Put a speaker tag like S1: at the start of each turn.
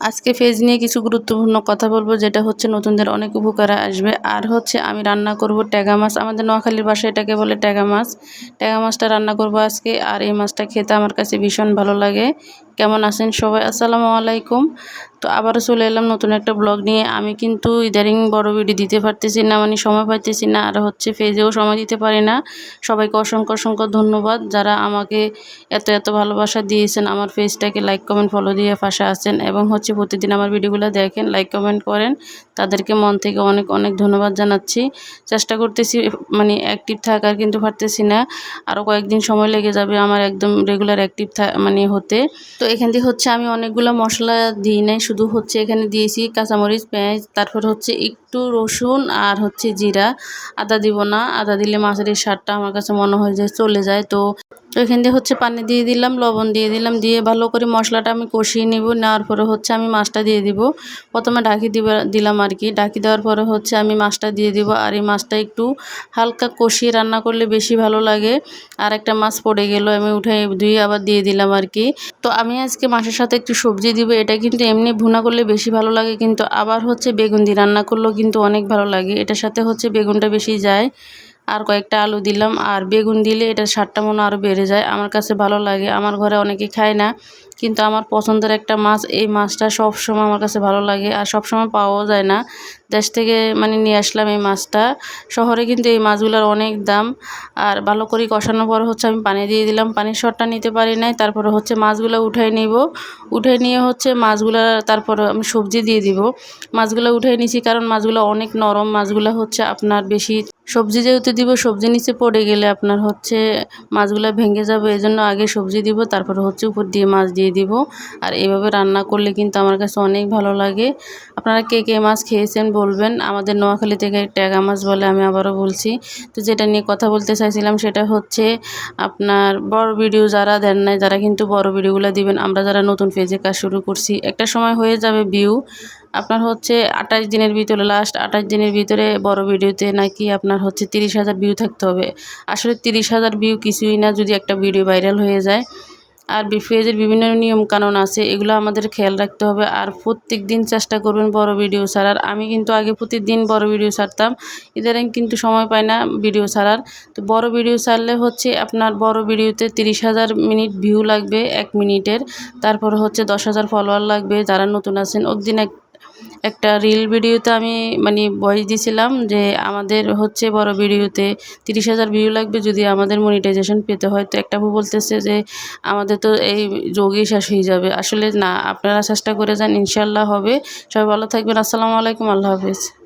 S1: আজকে ফেজ নিয়ে কিছু গুরুত্বপূর্ণ কথা বলব, যেটা হচ্ছে নতুনদের অনেক উপকারে আসবে। আর হচ্ছে আমি রান্না করব ট্যাগা মাছ। আমাদের নোয়াখালীর বাসায় এটাকে বলে ট্যাগা মাছ। ট্যাগা মাছটা রান্না করব আজকে, আর এই মাছটা খেতে আমার কাছে ভীষণ ভালো লাগে। কেমন আছেন সবাই? আসসালামু আলাইকুম। তো আবারও চলে এলাম নতুন একটা ব্লগ নিয়ে। আমি কিন্তু ইদারিং বড় ভিডিও দিতে পারতেছি না মানে সময় পাইতেছি না, আর হচ্ছে ফেজেও সময় দিতে পারি না। সবাইকে অসংখ্য অসংখ্য ধন্যবাদ যারা আমাকে এত এত ভালোবাসা দিয়েছেন, আমার ফেজটাকে লাইক কমেন্ট ফলো দিয়ে পাশে আছেন। এবং হচ্ছে প্রতিদিন আমার ভিডিওগুলো দেখেন লাইক কমেন্ট করেন। তাদেরকে মন থেকে অনেক অনেক ধন্যবাদ জানাচ্ছি। চেষ্টা করতেছি মানে অ্যাক্টিভ থাকার কিন্তু পারতেছি না। আরও কয়েকদিন সময় লেগে যাবে আমার একদম রেগুলার অ্যাক্টিভ মানে হতে। তো এখান থেকে হচ্ছে আমি অনেকগুলো মশলা দিই নাই শুধু হচ্ছে এখানে দিয়েছি কাঁচামরিচ, পেঁয়াজ, তারপর হচ্ছে একটু রসুন আর হচ্ছে জিরা। আদা দিব না, আদা দিলে মাছের স্বাদটা আমার কাছে মনে হয় যে চলে যায়। তো তো এখান দিয়ে হচ্ছে পানি দিয়ে দিলাম, লবণ দিয়ে দিলাম, দিয়ে ভালো করে মশলাটা আমি কষিয়ে নিব, নেওয়ার পরে হচ্ছে আমি মাছটা দিয়ে দিব। প্রথমে ঢাকি দিব, দিলাম আর কি। ঢাকি দেওয়ার পরে হচ্ছে আমি মাছটা দিয়ে দিব আর এই মাছটা একটু হালকা কষিয়ে রান্না করলে বেশি ভালো লাগে। আর একটা মাছ পড়ে গেল, আমি উঠে ধুয়ে আবার দিয়ে দিলাম আর কি। তো আমি আজকে মাছের সাথে একটু সবজি দিব, এটা কিন্তু এমনি ভুনা করলে বেশি ভালো লাগে, কিন্তু আবার হচ্ছে বেগুন দিয়ে রান্না করলেও কিন্তু অনেক ভালো লাগে। এটার সাথে হচ্ছে বেগুনটা বেশি যায়। আর কয়েকটা আলু দিলাম, আর বেগুন দিলে এটা স্বাদটা মনে আরও বেড়ে যায়। আমার কাছে ভালো লাগে, আমার ঘরে অনেকে খায় না। কিন্তু আমার পছন্দের একটা মাছ, এই মাছটা সব সময় আমার কাছে ভালো লাগে আর সব সময় পাওয়াও যায় না। দেশ থেকে মানে নিয়ে আসলাম এই মাছটা। শহরে কিন্তু এই মাছগুলোর অনেক দাম। আর ভালো করে কষানোর পর হচ্ছে আমি পানি দিয়ে দিলাম। পানির শটটা নিতে পারি নাই। তারপরে হচ্ছে মাছগুলো উঠাই নিব। উঠে নিয়ে হচ্ছে মাছগুলো তারপরে আমি সবজি দিয়ে দিব। মাছগুলো উঠে নিছি কারণ মাছগুলো অনেক নরম। মাছগুলো হচ্ছে আপনার বেশি সবজি যেহেতু দিব, সবজি নিচে পড়ে গেলে আপনার হচ্ছে মাছগুলো ভেঙে যাবে। এই জন্য আগে সবজি দিব, তারপরে হচ্ছে উপর দিয়ে মাছ দিয়ে দিব। আর এভাবে রান্না করলে কিন্তু আমার কাছে অনেক ভালো লাগে। আপনারা কে কে মাছ খেয়েছেন বলবেন। আমাদের নোয়াখালী থেকে ট্যাগা মাছ বলে আমি আবারও বলছি। তো যেটা নিয়ে কথা বলতে চাইছিলাম সেটা হচ্ছে আপনার বড় ভিডিও যারা দেন নাই, যারা কিন্তু বড় ভিডিওগুলো দিবেন, আমরা যারা নতুন পেজে কাজ শুরু করছি, একটা সময় হয়ে যাবে ভিউ আপনার হচ্ছে আঠাশ দিনের ভিতরে লাস্ট আঠাশ দিনের ভিতরে বড় ভিডিওতে নাকি আপনার হচ্ছে তিরিশ হাজার ভিউ থাকতে হবে। আসলে তিরিশ হাজার ভিউ কিছুই না, যদি একটা ভিডিও ভাইরাল হয়ে যায়। আর পেজের বিভিন্ন নিয়ম কানুন আছে, এগুলো আমাদের খেয়াল রাখতে হবে। আর প্রত্যেক দিন চেষ্টা করবেন বড় ভিডিও ছাড়ার। আমি কিন্তু আগে প্রতিদিন বড় ভিডিও ছাড়তাম ইদারিং কিন্তু সময় পাই না ভিডিও ছাড়ার। তো বড় ভিডিও ছাড়লে হচ্ছে আপনার বড় ভিডিওতে তিরিশ হাজার মিনিট ভিউ লাগবে এক মিনিটের। তারপর হচ্ছে দশ হাজার ফলোয়ার লাগবে, যারা নতুন আছেন। একদিন এক একটা রিল ভিডিওতে আমি মানে ভয়েস দিয়েছিলাম যে আমাদের হচ্ছে বড় ভিডিওতে তিরিশ হাজার ভিউ লাগবে যদি আমাদের মনিটাইজেশন পেতে হয়। তো একটা বউ বলতেছে যে, আমাদের তো এই যোগই শেষ হয়ে যাবে। আসলে না, আপনারা চেষ্টা করে যান ইনশাল্লাহ হবে। সবাই ভালো থাকবেন। আসসালামু আলাইকুম, আল্লাহ হাফিজ।